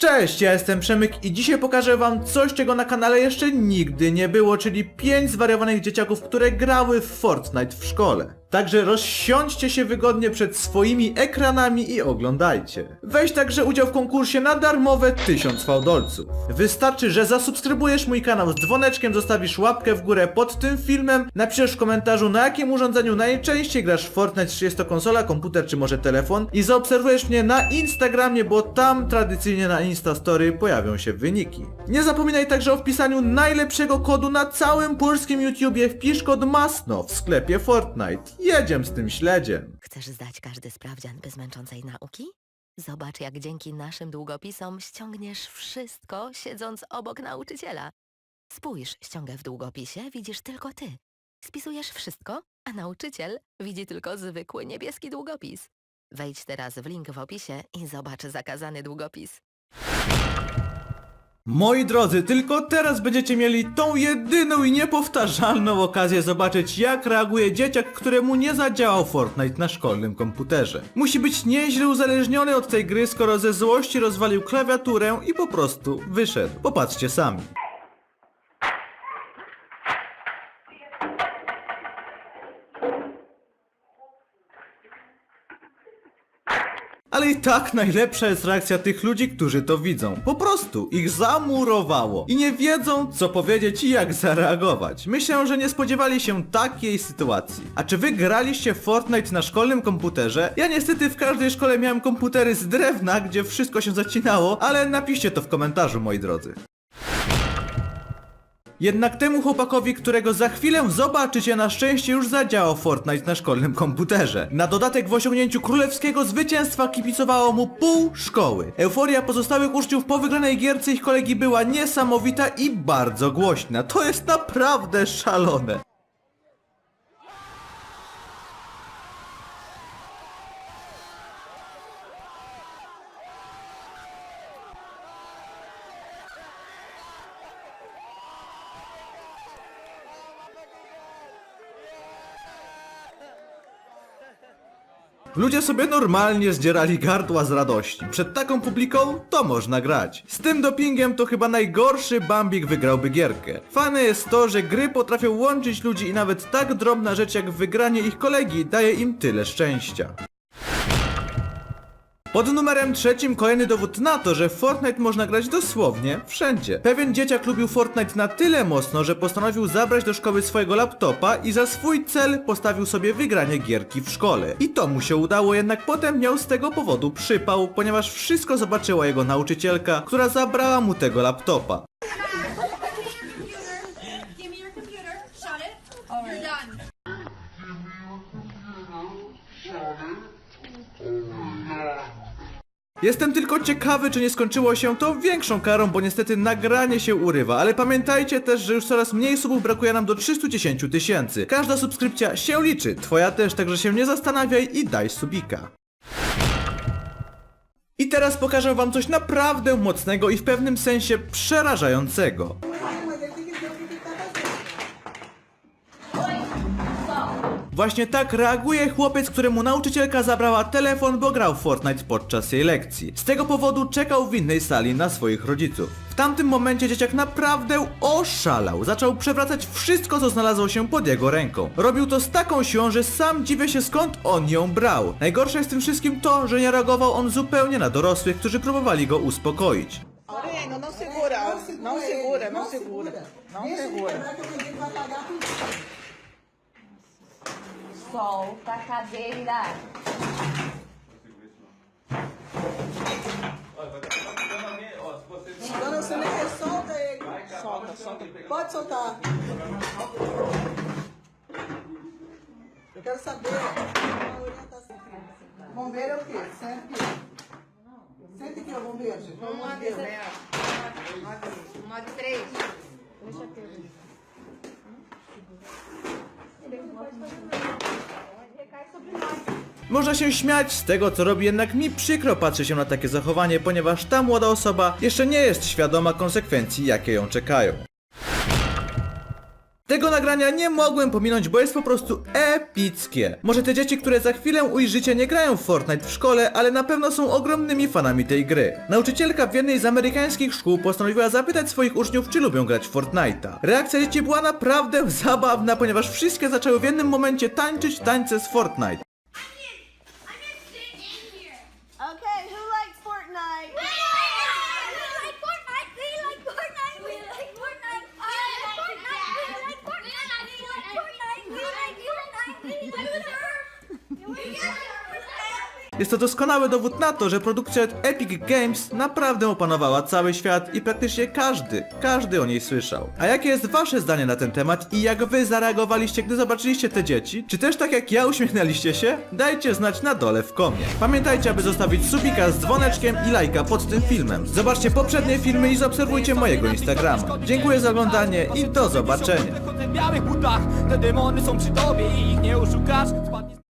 Cześć, ja jestem Przemyk i dzisiaj pokażę wam coś, czego na kanale jeszcze nigdy nie było, czyli 5 zwariowanych dzieciaków, które grały w Fortnite w szkole. Także rozsiądźcie się wygodnie przed swoimi ekranami i oglądajcie. Weź także udział w konkursie na darmowe 1000 fałdolców. Wystarczy, że zasubskrybujesz mój kanał z dzwoneczkiem, zostawisz łapkę w górę pod tym filmem, napiszesz w komentarzu na jakim urządzeniu najczęściej grasz w Fortnite, czy jest to konsola, komputer, czy może telefon i zaobserwujesz mnie na Instagramie, bo tam tradycyjnie na Instastory pojawią się wyniki. Nie zapominaj także o wpisaniu najlepszego kodu na całym polskim YouTubie, wpisz kod MASNO w sklepie Fortnite. Jedziemy z tym śledziem. Chcesz zdać każdy sprawdzian bez męczącej nauki? Zobacz, jak dzięki naszym długopisom ściągniesz wszystko, siedząc obok nauczyciela. Spójrz, ściągę w długopisie, widzisz tylko ty. Spisujesz wszystko, a nauczyciel widzi tylko zwykły niebieski długopis. Wejdź teraz w link w opisie i zobacz zakazany długopis. Moi drodzy, tylko teraz będziecie mieli tą jedyną i niepowtarzalną okazję zobaczyć jak reaguje dzieciak, któremu nie zadziałał Fortnite na szkolnym komputerze. Musi być nieźle uzależniony od tej gry, skoro ze złości rozwalił klawiaturę i po prostu wyszedł. Popatrzcie sami. I tak najlepsza jest reakcja tych ludzi, którzy to widzą. Po prostu ich zamurowało i nie wiedzą co powiedzieć i jak zareagować. Myślę, że nie spodziewali się takiej sytuacji. A czy wy graliście w Fortnite na szkolnym komputerze? Ja niestety w każdej szkole miałem komputery z drewna, gdzie wszystko się zacinało, ale napiszcie to w komentarzu moi drodzy. Jednak temu chłopakowi, którego za chwilę zobaczycie, na szczęście już zadziałał Fortnite na szkolnym komputerze. Na dodatek w osiągnięciu królewskiego zwycięstwa kibicowało mu pół szkoły. Euforia pozostałych uczniów po wygranej gierce ich kolegi była niesamowita i bardzo głośna. To jest naprawdę szalone. Ludzie sobie normalnie zdzierali gardła z radości. Przed taką publiką to można grać. Z tym dopingiem to chyba najgorszy Bambik wygrałby gierkę. Fane jest to, że gry potrafią łączyć ludzi i nawet tak drobna rzecz jak wygranie ich kolegi daje im tyle szczęścia. Pod numerem trzecim kolejny dowód na to, że w Fortnite można grać dosłownie wszędzie. Pewien dzieciak lubił Fortnite na tyle mocno, że postanowił zabrać do szkoły swojego laptopa i za swój cel postawił sobie wygranie gierki w szkole. I to mu się udało, jednak potem miał z tego powodu przypał, ponieważ wszystko zobaczyła jego nauczycielka, która zabrała mu tego laptopa. Jestem tylko ciekawy, czy nie skończyło się to większą karą, bo niestety nagranie się urywa, ale pamiętajcie też, że już coraz mniej subów brakuje nam do 310 000 tysięcy. Każda subskrypcja się liczy, twoja też, także się nie zastanawiaj i daj subika. I teraz pokażę wam coś naprawdę mocnego i w pewnym sensie przerażającego. Właśnie tak reaguje chłopiec, któremu nauczycielka zabrała telefon, bo grał Fortnite podczas jej lekcji. Z tego powodu czekał w innej sali na swoich rodziców. W tamtym momencie dzieciak naprawdę oszalał. Zaczął przewracać wszystko, co znalazło się pod jego ręką. Robił to z taką siłą, że sam dziwię się skąd on ją brał. Najgorsze jest w tym wszystkim to, że nie reagował on zupełnie na dorosłych, którzy próbowali go uspokoić. Solta a cadeira. você não solta ele. Solta, solta. Pode soltar. Eu quero saber a. Bombeiro é o quê? Sente aqui. Sente aqui, bombeiro, gente. Vamos amor de Deus. Uma de três. Deixa aqui. Ele não pode fazer nada. Można się śmiać z tego co robi, jednak mi przykro patrzy się na takie zachowanie, ponieważ ta młoda osoba jeszcze nie jest świadoma konsekwencji jakie ją czekają. Tego nagrania nie mogłem pominąć, bo jest po prostu epickie. Może te dzieci, które za chwilę ujrzycie nie grają w Fortnite w szkole, ale na pewno są ogromnymi fanami tej gry. Nauczycielka w jednej z amerykańskich szkół postanowiła zapytać swoich uczniów, czy lubią grać w Fortnite'a. Reakcja dzieci była naprawdę zabawna, ponieważ wszystkie zaczęły w jednym momencie tańczyć tańce z Fortnite. Jest to doskonały dowód na to, że produkcja od Epic Games naprawdę opanowała cały świat i praktycznie każdy, każdy o niej słyszał. A jakie jest wasze zdanie na ten temat i jak wy zareagowaliście, gdy zobaczyliście te dzieci? Czy też tak jak ja uśmiechnęliście się? Dajcie znać na dole w komie. Pamiętajcie, aby zostawić subika z dzwoneczkiem i lajka pod tym filmem. Zobaczcie poprzednie filmy i zaobserwujcie mojego Instagrama. Dziękuję za oglądanie i do zobaczenia. Te demony są przy tobie i ich nie oszukasz.